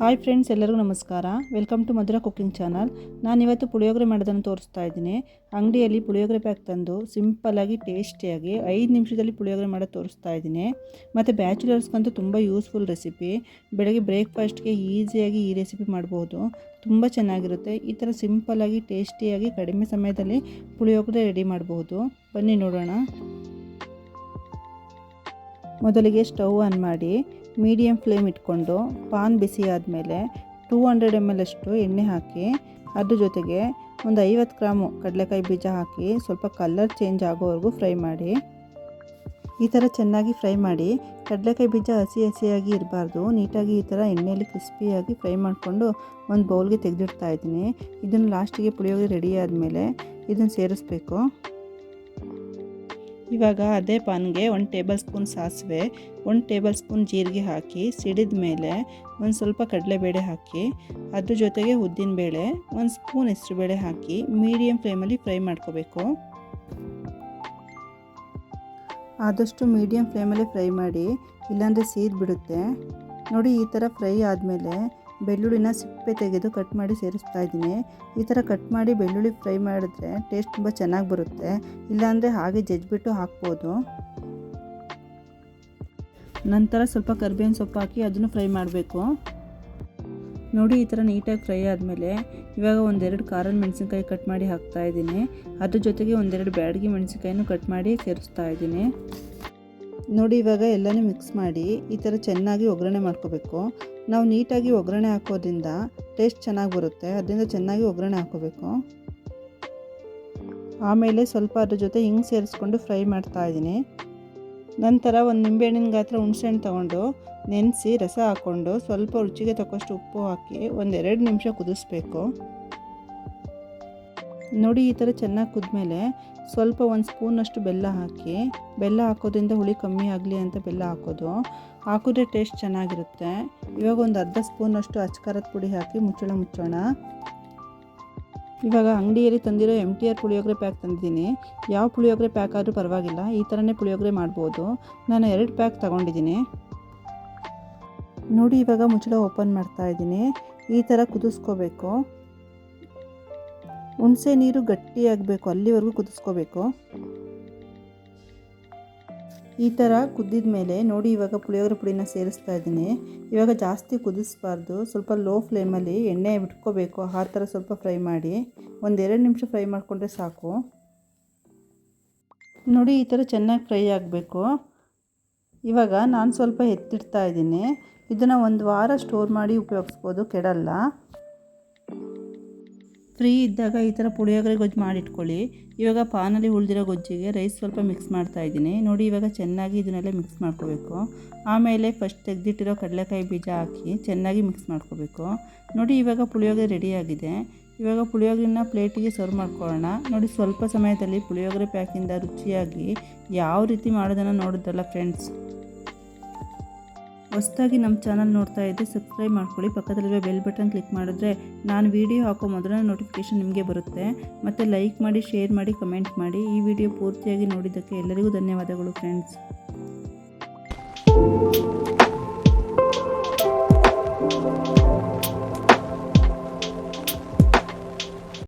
Hi friends ಎಲ್ಲರಿಗೂ ನಮಸ್ಕಾರ. Welcome to Madhura cooking channel ನಾನಿವತ್ತು ಪುಳಿಯೋಗರೆ ಮಾಡೋದನ್ನು ತೋರಿಸ್ತಾ ಇದ್ದೀನಿ. ಅಂಗಡಿಯಲ್ಲಿ ಪುಳಿಯೋಗರೆ ಪ್ಯಾಕ್ ತಂದು ಸಿಂಪಲ್ಲಾಗಿ ಟೇಸ್ಟಿಯಾಗಿ ಐದು ನಿಮಿಷದಲ್ಲಿ ಪುಳಿಯೋಗರೆ ಮಾಡೋದು ತೋರಿಸ್ತಾ ಇದ್ದೀನಿ. ಮತ್ತು ಬ್ಯಾಚುಲರ್ಸ್ಗಂತೂ ತುಂಬ ಯೂಸ್ಫುಲ್ ರೆಸಿಪಿ ಬೆಳಗ್ಗೆ ಬ್ರೇಕ್ಫಾಸ್ಟ್ಗೆ ಈಸಿಯಾಗಿ ಈ ರೆಸಿಪಿ ಮಾಡ್ಬೋದು. ತುಂಬ ಚೆನ್ನಾಗಿರುತ್ತೆ. ಈ ಥರ ಸಿಂಪಲ್ಲಾಗಿ ಟೇಸ್ಟಿಯಾಗಿ ಕಡಿಮೆ ಸಮಯದಲ್ಲಿ ಪುಳಿಯೋಗರೆ ರೆಡಿ ಮಾಡಬಹುದು ಬನ್ನಿ ನೋಡೋಣ. ಮೊದಲಿಗೆ ಸ್ಟವ್ ಆನ್ ಮಾಡಿ ಮೀಡಿಯಮ್ ಫ್ಲೇಮ್ ಇಟ್ಕೊಂಡು ಪಾನ್ ಬಿಸಿ ಆದಮೇಲೆ ಟೂ ಹಂಡ್ರೆಡ್ ಎಂ ಎಲ್ ಅಷ್ಟು ಎಣ್ಣೆ ಹಾಕಿ ಅದ್ರ ಜೊತೆಗೆ ಒಂದು ಐವತ್ತು ಗ್ರಾಮು ಕಡಲೆಕಾಯಿ ಬೀಜ ಹಾಕಿ ಸ್ವಲ್ಪ ಕಲರ್ ಚೇಂಜ್ ಆಗೋವರೆಗೂ ಫ್ರೈ ಮಾಡಿ. ಈ ಥರ ಚೆನ್ನಾಗಿ ಫ್ರೈ ಮಾಡಿ ಕಡಲೆಕಾಯಿ ಬೀಜ ಹಸಿ ಹಸಿಯಾಗಿ ಇರಬಾರ್ದು. ನೀಟಾಗಿ ಈ ಥರ ಎಣ್ಣೆಯಲ್ಲಿ ಕ್ರಿಸ್ಪಿಯಾಗಿ ಫ್ರೈ ಮಾಡಿಕೊಂಡು ಒಂದು ಬೌಲ್ಗೆ ತೆಗೆದಿಡ್ತಾ ಇದ್ದೀನಿ. ಇದನ್ನು ಲಾಸ್ಟಿಗೆ ಪುಳಿಯೋಗರೆ ರೆಡಿ ಆದಮೇಲೆ ಇದನ್ನು ಸೇರಿಸ್ಬೇಕು. ಇವಾಗ ಅದೇ ಪಾನ್ಗೆ ಒಂದು ಟೇಬಲ್ ಸ್ಪೂನ್ ಸಾಸಿವೆ, ಒಂದು ಟೇಬಲ್ ಸ್ಪೂನ್ ಜೀರಿಗೆ ಹಾಕಿ ಸಿಡಿದ ಮೇಲೆ ಒಂದು ಸ್ವಲ್ಪ ಕಡಲೆಬೇಳೆ ಹಾಕಿ, ಅದ್ರ ಜೊತೆಗೆ ಉದ್ದಿನಬೇಳೆ ಒಂದು ಸ್ಪೂನ್ ಹೆಸರುಬೇಳೆ ಹಾಕಿ ಮೀಡಿಯಮ್ ಫ್ಲೇಮಲ್ಲಿ ಫ್ರೈ ಮಾಡ್ಕೋಬೇಕು. ಆದಷ್ಟು ಮೀಡಿಯಮ್ ಫ್ಲೇಮಲ್ಲಿ ಫ್ರೈ ಮಾಡಿ, ಇಲ್ಲಾಂದರೆ ಸೀದ್ ಬಿಡುತ್ತೆ. ನೋಡಿ ಈ ಥರ ಫ್ರೈ ಆದಮೇಲೆ ಬೆಳ್ಳುಳ್ಳಿನ ಸಿಪ್ಪೆ ತೆಗೆದು ಕಟ್ ಮಾಡಿ ಸೇರಿಸ್ತಾ ಇದ್ದೀನಿ. ಈ ಥರ ಕಟ್ ಮಾಡಿ ಬೆಳ್ಳುಳ್ಳಿ ಫ್ರೈ ಮಾಡಿದ್ರೆ ಟೇಸ್ಟ್ ತುಂಬ ಚೆನ್ನಾಗಿ ಬರುತ್ತೆ. ಇಲ್ಲಾಂದರೆ ಹಾಗೆ ಜಜ್ಜಿಬಿಟ್ಟು ಹಾಕ್ಬೋದು. ನಂತರ ಸ್ವಲ್ಪ ಕರ್ಬೇವಿನ ಸೊಪ್ಪು ಹಾಕಿ ಅದನ್ನು ಫ್ರೈ ಮಾಡಬೇಕು. ನೋಡಿ ಈ ಥರ ನೀಟಾಗಿ ಫ್ರೈ ಆದಮೇಲೆ ಇವಾಗ ಒಂದೆರಡು ಖಾರದ ಮೆಣಸಿನ್ಕಾಯಿ ಕಟ್ ಮಾಡಿ ಹಾಕ್ತಾ ಇದ್ದೀನಿ. ಅದ್ರ ಜೊತೆಗೆ ಒಂದೆರಡು ಬ್ಯಾಡಗಿ ಮೆಣಸಿನ್ಕಾಯಿನೂ ಕಟ್ ಮಾಡಿ ಸೇರಿಸ್ತಾ ಇದ್ದೀನಿ. ನೋಡಿ ಇವಾಗ ಎಲ್ಲನೂ ಮಿಕ್ಸ್ ಮಾಡಿ ಈ ಥರ ಚೆನ್ನಾಗಿ ಒಗ್ಗರಣೆ ಮಾಡ್ಕೋಬೇಕು. ನಾವು ನೀಟಾಗಿ ಒಗ್ಗರಣೆ ಹಾಕೋದ್ರಿಂದ ಟೇಸ್ಟ್ ಚೆನ್ನಾಗಿ ಬರುತ್ತೆ. ಅದರಿಂದ ಚೆನ್ನಾಗಿ ಒಗ್ಗರಣೆ ಹಾಕೋಬೇಕು. ಆಮೇಲೆ ಸ್ವಲ್ಪ ಅದ್ರ ಜೊತೆ ಹಿಂಗೆ ಸೇರಿಸ್ಕೊಂಡು ಫ್ರೈ ಮಾಡ್ತಾ ಇದ್ದೀನಿ. ನಂತರ ಒಂದು ನಿಂಬೆಹಣ್ಣಿನ ಗಾತ್ರ ಹುಣಸೆಹಣ್ಣು ತೊಗೊಂಡು ನೆನೆಸಿ ರಸ ಹಾಕ್ಕೊಂಡು ಸ್ವಲ್ಪ ರುಚಿಗೆ ತಕ್ಕಷ್ಟು ಉಪ್ಪು ಹಾಕಿ ಒಂದೆರಡು ನಿಮಿಷ ಕುದಿಸ್ಬೇಕು. ನೋಡಿ ಈ ಥರ ಚೆನ್ನಾಗಿ ಕುದ್ಮೇಲೆ ಸ್ವಲ್ಪ ಒಂದು ಸ್ಪೂನಷ್ಟು ಬೆಲ್ಲ ಹಾಕಿ, ಬೆಲ್ಲ ಹಾಕೋದ್ರಿಂದ ಹುಳಿ ಕಮ್ಮಿ ಆಗಲಿ ಅಂತ ಬೆಲ್ಲ ಹಾಕೋದು. ಹಾಕಿದ್ರೆ ಟೇಸ್ಟ್ ಚೆನ್ನಾಗಿರುತ್ತೆ. ಇವಾಗ ಒಂದು ಅರ್ಧ ಸ್ಪೂನಷ್ಟು ಅಚ್ಕಾರದ ಪುಡಿ ಹಾಕಿ ಮುಚ್ಚಳ ಮುಚ್ಚೋಣ. ಇವಾಗ ಅಂಗಡಿಯಲ್ಲಿ ತಂದಿರೋ M T R puliyogare pack ತಂದಿದ್ದೀನಿ. ಯಾವ ಪುಳಿಯೋಗರೆ ಪ್ಯಾಕ್ ಆದರೂ ಪರವಾಗಿಲ್ಲ, ಈ ಥರನೇ ಪುಳಿಯೋಗರೆ ಮಾಡ್ಬೋದು. ನಾನು ಎರಡು ಪ್ಯಾಕ್ ತಗೊಂಡಿದ್ದೀನಿ. ನೋಡಿ ಇವಾಗ ಮುಚ್ಚಳ ಓಪನ್ ಮಾಡ್ತಾ ಇದ್ದೀನಿ. ಈ ಥರ ಕುದಿಸ್ಕೋಬೇಕು. ಹುಣಸೆ ನೀರು ಗಟ್ಟಿಯಾಗಬೇಕು, ಅಲ್ಲಿವರೆಗೂ ಕುದಿಸ್ಕೋಬೇಕು. ಈ ಥರ ಕುದ್ದಿದ ಮೇಲೆ ನೋಡಿ ಇವಾಗ ಪುಳಿಯೋಗರೆ ಪುಡಿನ ಸೇರಿಸ್ತಾ ಇದ್ದೀನಿ. ಇವಾಗ ಜಾಸ್ತಿ ಕುದಿಸ್ಬಾರ್ದು, ಸ್ವಲ್ಪ ಲೋ ಫ್ಲೇಮಲ್ಲಿ ಎಣ್ಣೆ ಬಿಟ್ಕೋಬೇಕು, ಆ ಥರ ಸ್ವಲ್ಪ ಫ್ರೈ ಮಾಡಿ. ಒಂದೆರಡು ನಿಮಿಷ ಫ್ರೈ ಮಾಡಿಕೊಂಡ್ರೆ ಸಾಕು. ನೋಡಿ ಈ ಥರ ಚೆನ್ನಾಗಿ ಫ್ರೈ ಆಗಬೇಕು. ಇವಾಗ ನಾನು ಸ್ವಲ್ಪ ಎತ್ತಿಡ್ತಾ ಇದ್ದೀನಿ. ಇದನ್ನು ಒಂದು ವಾರ ಸ್ಟೋರ್ ಮಾಡಿ ಉಪಯೋಗಿಸ್ಬೋದು, ಕೆಡಲ್ಲ. ಫ್ರೀ ಇದ್ದಾಗ ಈ ಥರ ಪುಳಿಯೋಗರೆ ಗೊಜ್ಜು ಮಾಡಿಟ್ಕೊಳ್ಳಿ. ಇವಾಗ ಪಾನಲ್ಲಿ ಉಳಿದಿರೋ ಗೊಜ್ಜಿಗೆ ರೈಸ್ ಸ್ವಲ್ಪ ಮಿಕ್ಸ್ ಮಾಡ್ತಾ ಇದ್ದೀನಿ. ನೋಡಿ ಇವಾಗ ಚೆನ್ನಾಗಿ ಇದನ್ನೆಲ್ಲ ಮಿಕ್ಸ್ ಮಾಡ್ಕೋಬೇಕು. ಆಮೇಲೆ ಫಸ್ಟ್ ತೆಗೆದಿಟ್ಟಿರೋ ಕಡಲೆಕಾಯಿ ಬೀಜ ಹಾಕಿ ಚೆನ್ನಾಗಿ ಮಿಕ್ಸ್ ಮಾಡ್ಕೋಬೇಕು. ನೋಡಿ ಇವಾಗ ಪುಳಿಯೋಗರೆ ರೆಡಿಯಾಗಿದೆ ಇವಾಗ ಪುಳಿಯೋಗರೆನ ಪ್ಲೇಟಿಗೆ ಸರ್ವ್ ಮಾಡ್ಕೊಳ್ಳೋಣ. ನೋಡಿ ಸ್ವಲ್ಪ ಸಮಯದಲ್ಲಿ ಪುಳಿಯೋಗರೆ ಪ್ಯಾಕಿಂದ ರುಚಿಯಾಗಿ ಯಾವ ರೀತಿ ಮಾಡೋದನ್ನು ನೋಡಿದ್ರಲ್ಲ ಫ್ರೆಂಡ್ಸ್ ಹೊಸದಾಗಿ ನಮ್ಮ ಚಾನಲ್ ನೋಡ್ತಾ ಇದ್ದರೆ ಸಬ್ಸ್ಕ್ರೈಬ್ ಮಾಡ್ಕೊಳ್ಳಿ. ಪಕ್ಕದಲ್ಲಿರೋ ಬೆಲ್ ಬಟನ್ ಕ್ಲಿಕ್ ಮಾಡಿದ್ರೆ ನಾನು ವೀಡಿಯೋ ಹಾಕೋ ಮೊದಲ ನೋಟಿಫಿಕೇಷನ್ ನಿಮಗೆ ಬರುತ್ತೆ. ಮತ್ತು ಲೈಕ್ ಮಾಡಿ ಶೇರ್ ಮಾಡಿ ಕಮೆಂಟ್ ಮಾಡಿ. ಈ ವಿಡಿಯೋ ಪೂರ್ತಿಯಾಗಿ ನೋಡಿದ್ದಕ್ಕೆ ಎಲ್ಲರಿಗೂ ಧನ್ಯವಾದಗಳು ಫ್ರೆಂಡ್ಸ್